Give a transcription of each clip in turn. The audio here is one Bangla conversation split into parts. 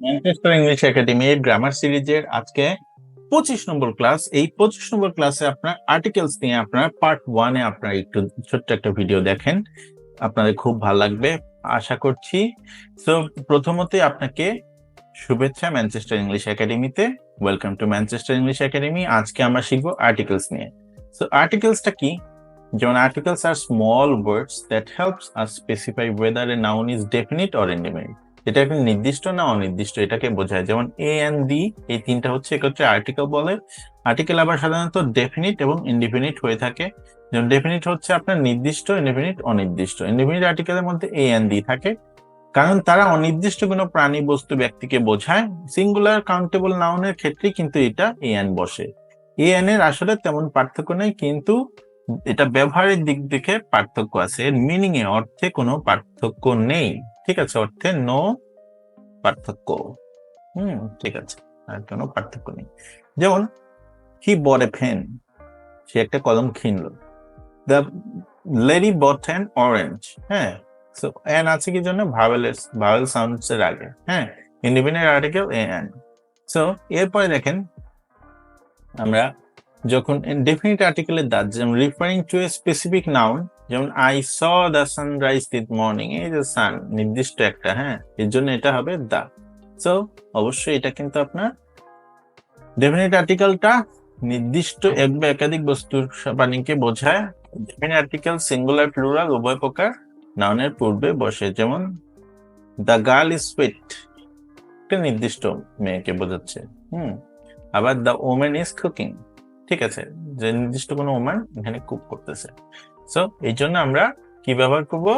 ম্যানচেস্টার ইংলিশ একাডেমির গ্রামার সিরিজের আজকে পঁচিশ নম্বর ক্লাস এই পঁচিশ নম্বর ক্লাসে আপনার আর্টিকেলস নিয়ে আপনার পার্ট ওয়ানে আপনার একটু ছোট্ট একটা ভিডিও দেখেন। আপনাদের খুব ভালো লাগবে, আশা করছি। তো প্রথমতই আপনাকে শুভেচ্ছা ম্যানচেস্টার ইংলিশ একাডেমিতে welcome to Manchester English academy আজকে আমরা শিখব আর্টিকেলস নিয়ে। সো আর্টিকেলসটা কি? যেমন articles are small words that helps us specify whether a noun is definite or indefinite এটা একটা নির্দিষ্ট না অনির্দিষ্ট? এটাকে বোঝায়। যেমন এ এন্ড ডি এই তিনটা হচ্ছে একত্রে আর্টিকেল বলে। আর্টিকেল আবার সাধারণত ডেফিনিট এবং ইনডিফিনিট হয়ে থাকে। যেমন ডেফিনিট হচ্ছে আপনার নির্দিষ্ট ইনডিফিনিট অনির্দিষ্ট। ইনডিফিনিট আর্টিকেলের মধ্যে এ এন্ড ডি থাকে। কারণ তারা অনির্দিষ্ট কোনো প্রাণী, বস্তু, ব্যক্তিকে বোঝায়। সিঙ্গুলার কাউন্টেবল নাউনের ক্ষেত্রে কিন্তু এটা এ এন বসে। এ এন এর আসলে তেমন পার্থক্য নেই, কিন্তু এটা ব্যবহারের দিক থেকে পার্থক্য আছে। এর মিনিং এ অর্থে কোনো পার্থক্য নেই। ঠিক আছে অর্থে নো পার্থক্য। হুম, ঠিক আছে আর কোনো পার্থক্য নেই। যেমন হি বট এ পেন সে একটা কলম কিনলো। The lady bought an orange হ্যাঁ সো এন আছে কি জন্য? ভাওয়েল ভাওয়েল সাউন্ডস এর আগে হ্যাঁ independent article a an so এরপরে দেখেন, আমরা যখন ডেফিনিট আর্টিকেলের দাঁত যেমন referring to a specific noun যেমন I saw the sunrise this morning এই যে সান নির্দিষ্ট একটা হ্যাঁ? এর জন্য এটা হবে দা সো অবশ্যই এটা কিন্তু আপনার ডেফিনিট আর্টিকেলটা নির্দিষ্ট এক বা একাধিক বস্তুর প্রাণীকে বোঝায়। ডেফিনিট আর্টিকেল সিঙ্গুলার প্লুরাল উভয় প্রকার নাউনের পূর্বে বসে। যেমন দ্য গার্ল ইজ সুইট একটা নির্দিষ্ট মেয়েকে বোঝাচ্ছে, হুম? আবার দ্য ওমেন ইজ কুকিং ঠিক আছে, যে নির্দিষ্ট কোনো ওম্যান এখানে কুক করতেছে। সো এই জন্য আমরা কি ব্যবহার করব?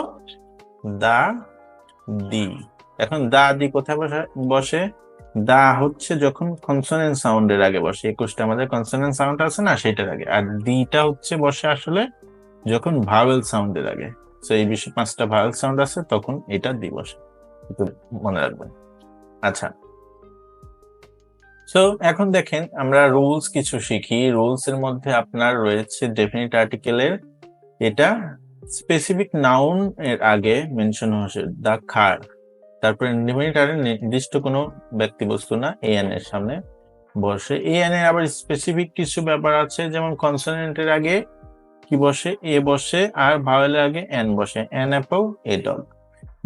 দা, দি। এখন দা, দি কোথায় বসে দা হচ্ছে যখন কনসোনেন্ট সাউন্ডের আগে বসে। একুশটা আমাদের কনসোনেন্ট সাউন্ড আছে না, সেটার আগে। আর দিটা হচ্ছে বসে আসলে যখন ভাওয়েল সাউন্ডের আগে। সো এই বিষয়ে পাঁচটা ভাওয়েল সাউন্ড আছে, তখন এটা দি বসে। মনে রাখবেন। আচ্ছা। সো এখন দেখেন আমরা রুলস কিছু শিখি। রুলস এর মধ্যে আপনার রয়েছে ডেফিনিট আর্টিকেলের এটা স্পেসিফিক নাউন এর আগে মেনশন হচ্ছে দা খার তারপরে ইন্ডিপেন্ডেন্ট আর নির্দিষ্ট কোনো ব্যক্তি বস্তু না এ এন এর সামনে বসে। এ এন এর আবার স্পেসিফিক কিছু ব্যাপার আছে, যেমন কনসোনেন্টের আগে কি বসে? এ বসে, আর ভাওয়েলের আগে এন বসে। An apple a dog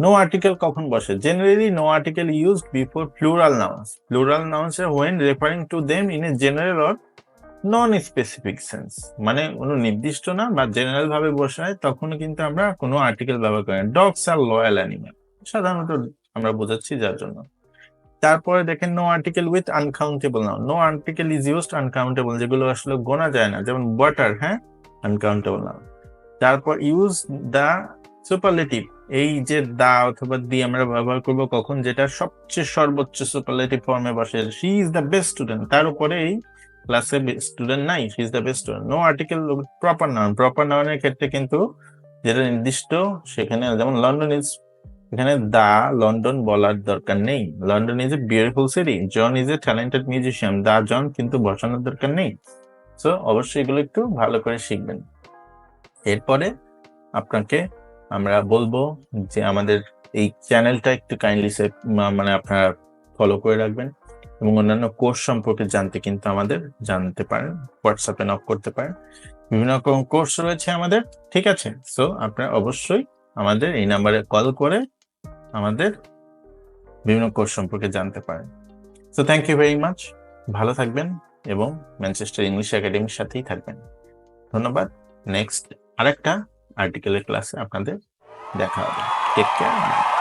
no article কখন বসে? Generally no article use before plural nouns plural nouns when referring to them in a general or non specific sense মানে কোনো নির্দিষ্ট না বা জেনারেল ভাবে বসায় তখন কিন্তু আমরা কোনো আর্টিকেল ব্যবহার করি ডগস আর লয়াল অ্যানিমেল সাধারণত আমরা বোঝাচ্ছি যার জন্য। তারপরে দেখেন no article with uncountable noun no article is used uncountable যেগুলো আসলে গোনা যায় না। যেমন বাটার হ্যাঁ? আনকাউন্টেবল নাউন তারপর ইউজ দ্য সুপারলেটিভ এই যে দা অথবা দি আমরা ব্যবহার করব কখন, যেটা সবচেয়ে সর্বোচ্চ সুপারলেটিভ ফর্মে বসে। She is the best student তার উপরে এই ক্লাসে স্টুডেন্ট নাই she is the best student no article proper noun proper নাউনের ক্ষেত্রে কিন্তু যেটা নির্দিষ্ট, সেখানে যেমন লন্ডন ইজ এখানে দা লন্ডন বলার দরকার নেই। London is a beautiful city John is a talented musician the John কিন্তু বসানোর দরকার নেই। সো অবশ্যই এগুলো একটু ভালো করে শিখবেন। এরপরে আপনাকে আমরা বলব যে আমাদের এই চ্যানেলটা একটু কাইন্ডলি মানে আপনারা ফলো করে রাখবেন। এবং অন্যান্য কোর্স সম্পর্কে জানতে কিন্তু আমাদের জানতে পারেন হোয়াটসঅ্যাপে নক করতে পারেন। বিভিন্ন রকম কোর্স রয়েছে আমাদের, ঠিক আছে? সো আপনারা অবশ্যই আমাদের এই নাম্বারে কল করে আমাদের বিভিন্ন কোর্স সম্পর্কে জানতে পারেন। So thank you very much ভালো থাকবেন এবং ম্যানচেস্টার ইংলিশ একাডেমির সাথেই থাকবেন। ধন্যবাদ। নেক্সট আরেকটা আর্টিকেলের ক্লাসে আপনাদের দেখা হবে। Take care